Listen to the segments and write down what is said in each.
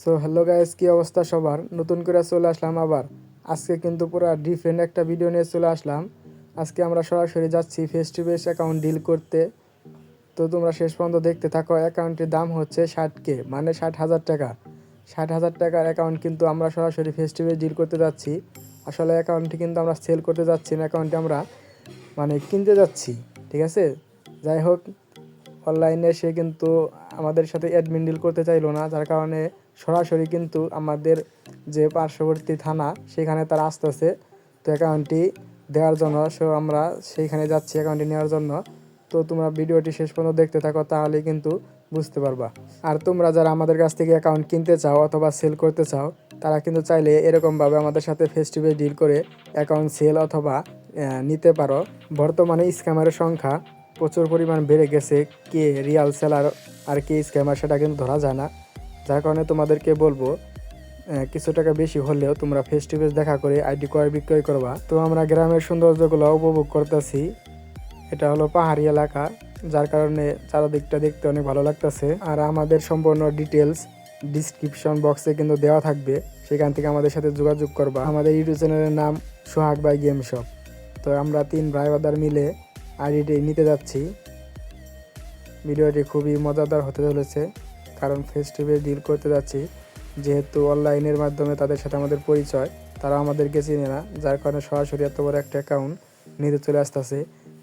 So hello guys কি অবস্থা সবার? নতুন করে চলে আসলাম আবার। আজকে কিন্তু পুরো ডিফারেন্ট একটা ভিডিও নিয়ে চলে আসলাম। আজকে আমরা সরাসরি যাচ্ছি face to face account deal করতে। তো তোমরা শেষ পর্যন্ত দেখতে থাকো অ্যাকাউন্টের দাম হচ্ছে ষাট কে মানে ষাট হাজার টাকা। ষাট হাজার টাকার অ্যাকাউন্ট কিন্তু আমরা সরাসরি ফেস টু ফেস ডিল করতে যাচ্ছি। আসলে অ্যাকাউন্টটি কিন্তু আমরা সেল করতে যাচ্ছি না অ্যাকাউন্টটি আমরা মানে কিনতে যাচ্ছি, ঠিক আছে? যাই হোক অনলাইনে সে কিন্তু আমাদের সাথে অ্যাডমিন ডিল করতে চাইলো না, যার কারণে সরাসরি কিন্তু আমাদের যে পার্শ্ববর্তী থানা, সেখানে তারা আসতেছে তো অ্যাকাউন্টটি দেওয়ার জন্য। সো আমরা সেইখানে যাচ্ছি অ্যাকাউন্টটি নেওয়ার জন্য। তো তোমরা ভিডিওটি শেষ পর্যন্ত দেখতে থাকো, তাহলে কিন্তু বুঝতে পারবা। আর তোমরা যারা আমাদের কাছ থেকে অ্যাকাউন্ট কিনতে চাও অথবা সেল করতে চাও, তারা কিন্তু চাইলে এরকমভাবে আমাদের সাথে ফেস টু ফেস ডিল করে অ্যাকাউন্ট সেল অথবা নিতে পারো। বর্তমানে স্ক্যামারের সংখ্যা প্রচুর পরিমাণ বেড়ে গেছে কে রিয়াল সেলার আর কে স্ক্যামার সেটা কিন্তু ধরা যায় না। যার কারণে তোমাদেরকে বলব কিছু টাকা বেশি হলেও তোমরা ফেস টু ফেস দেখা করে আইডি ক্রয় বিক্রয় করবা। তো আমরা গ্রামের সৌন্দর্যগুলো উপভোগ করতেছি। এটা হলো পাহাড়ি এলাকা, যার কারণে চারদিকটা দেখতে অনেক ভালো লাগতেছে। আর আমাদের সম্পূর্ণ ডিটেলস ডিসক্রিপশন বক্সে কিন্তু দেওয়া থাকবে। সেখান থেকে আমাদের সাথে যোগাযোগ করবা। আমাদের ইউটিউব চ্যানেলের নাম সোহাগ বাই গেম শপ। তো আমরা তিন ভাই বাদার মিলে আইডিটি নিতে যাচ্ছি। ভিডিওটি খুবই মজাদার হতে চলেছে, কারণ ফেস টু ফেস ডিল করতে যাচ্ছি। যেহেতু অনলাইনের মাধ্যমে তাদের সাথে আমাদের পরিচয়, তারা আমাদেরকে চিনে না, যার কারণে সরাসরি এত বড় একটা অ্যাকাউন্ট নিতে চলে আসতেছে।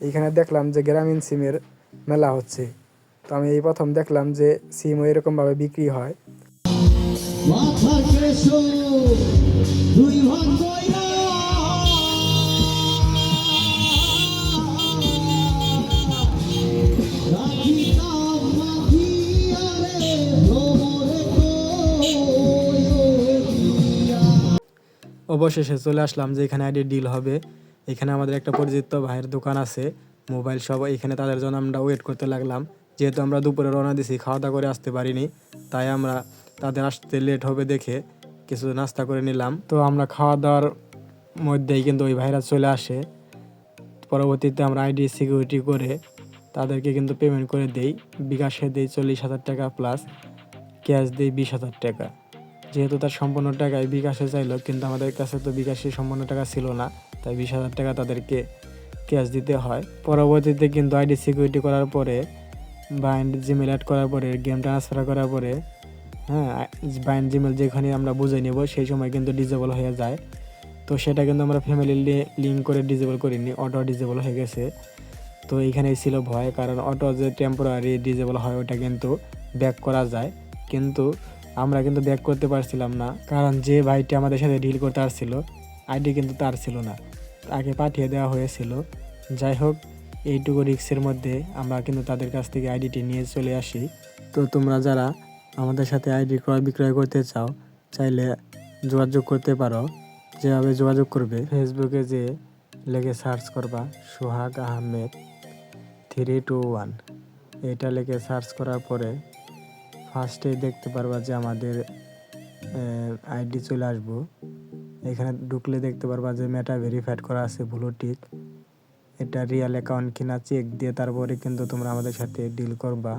এইখানে দেখলাম যে গ্রামীণ সিমের মেলা হচ্ছে। তো আমি এই প্রথম দেখলাম যে সিমও এরকমভাবে বিক্রি হয়। অবশেষে চলে আসলাম যে এখানে আইডি ডিল হবে। এখানে আমাদের একটা পরিচিত ভাইয়ের দোকান আছে, মোবাইল সব এখানে তাদের জন্য আমরা ওয়েট করতে লাগলাম। যেহেতু আমরা দুপুরে রওনা দিছি খাওয়া দাওয়া করে আসতে পারিনি, তাই আমরা তাদের আসতে লেট হবে দেখে কিছু নাস্তা করে নিলাম। তো আমরা খাওয়া দাওয়ার মধ্যেই কিন্তু ওই ভাইরা চলে আসে। পরবর্তীতে আমরা আইডি সিকিউরিটি করে তাদেরকে কিন্তু পেমেন্ট করে দেই। বিকাশে দেই চল্লিশ হাজার টাকা প্লাস ক্যাশ দেই বিশ হাজার টাকা। যেহেতু তার সম্পূর্ণ টাকায় বিকাশে চাইলো, কিন্তু আমাদের কাছে তো বিকাশে সম্পূর্ণ টাকা ছিল না, তাই বিশ হাজার টাকা তাদেরকে ক্যাশ দিতে হয়। পরবর্তীতে কিন্তু আইডি সিকিউরিটি করার পরে বাইন্ড জিমেল অ্যাড করার পরে গেম ট্রান্সফার করার পরে হ্যাঁ বাইন্ড জিমেল যেখানে আমরা বুঝে নেব, সেই সময় কিন্তু ডিজেবল হয়ে যায়। তো সেটা কিন্তু আমরা ফ্যামিলি লিঙ্ক করে ডিজেবল করিনি অটো ডিজেবল হয়ে গেছে। তো এইখানেই ছিল ভয়, কারণ অটো যে টেম্পোরারি ডিজেবল হয়, ওটা কিন্তু ব্যাক করা যায়। কিন্তু আমরা কিন্তু ব্যাক করতে পারছিলাম না, কারণ যে ভাইটি আমাদের সাথে ডিল করতে আসছিল আইডি কিন্তু তার ছিল না। তাকে পাঠিয়ে দেওয়া হয়েছিল। যাই হোক, এইটুকু রিক্সের মধ্যে আমরা কিন্তু তাদের কাছ থেকে আইডিটি নিয়ে চলে আসি। তো তোমরা যারা আমাদের সাথে আইডি ক্রয় বিক্রয় করতে চাও, চাইলে যোগাযোগ করতে পারো। যেভাবে যোগাযোগ করবে ফেসবুকে যে লেগে সার্চ করবা, Sohag Ahmed three two one এটা লেগে সার্চ করার পরে ফার্স্টেই দেখতে পারবা যে আমাদের আইডি চলে আসব। এখানে ঢুকলে দেখতে পারবা যে মেটা ভেরিফাইড করা আছে ব্লু টিক এটা রিয়েল অ্যাকাউন্ট কিনা চেক দিয়ে তারপরে কিন্তু তোমরা আমাদের সাথে ডিল করবা।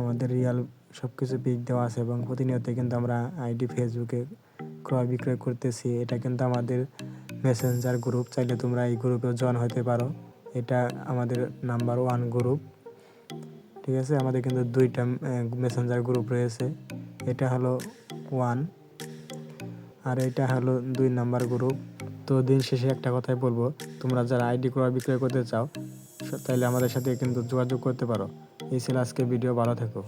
আমাদের রিয়াল সব কিছু পিক দেওয়া আছে এবং প্রতিনিয়ত কিন্তু আমরা আইডি ফেসবুকে ক্রয় বিক্রয় করতেছি। এটা কিন্তু আমাদের মেসেঞ্জার গ্রুপ চাইলে তোমরা এই গ্রুপে জয়েন হতে পারো। এটা আমাদের নাম্বার ওয়ান গ্রুপ ঠিক আছে? আমাদের কিন্তু দুইটা মেসেঞ্জার গ্রুপ রয়েছে। এটা হলো ওয়ান আর এটা হলো দুই নাম্বার গ্রুপ তো দিন শেষে একটা কথাই বলব, তোমরা যারা আইডি ক্রয় বিক্রয় করতে চাও তাহলে আমাদের সাথে কিন্তু যোগাযোগ করতে পারো। এই ছিল আজকে ভিডিও ভালো থেকো।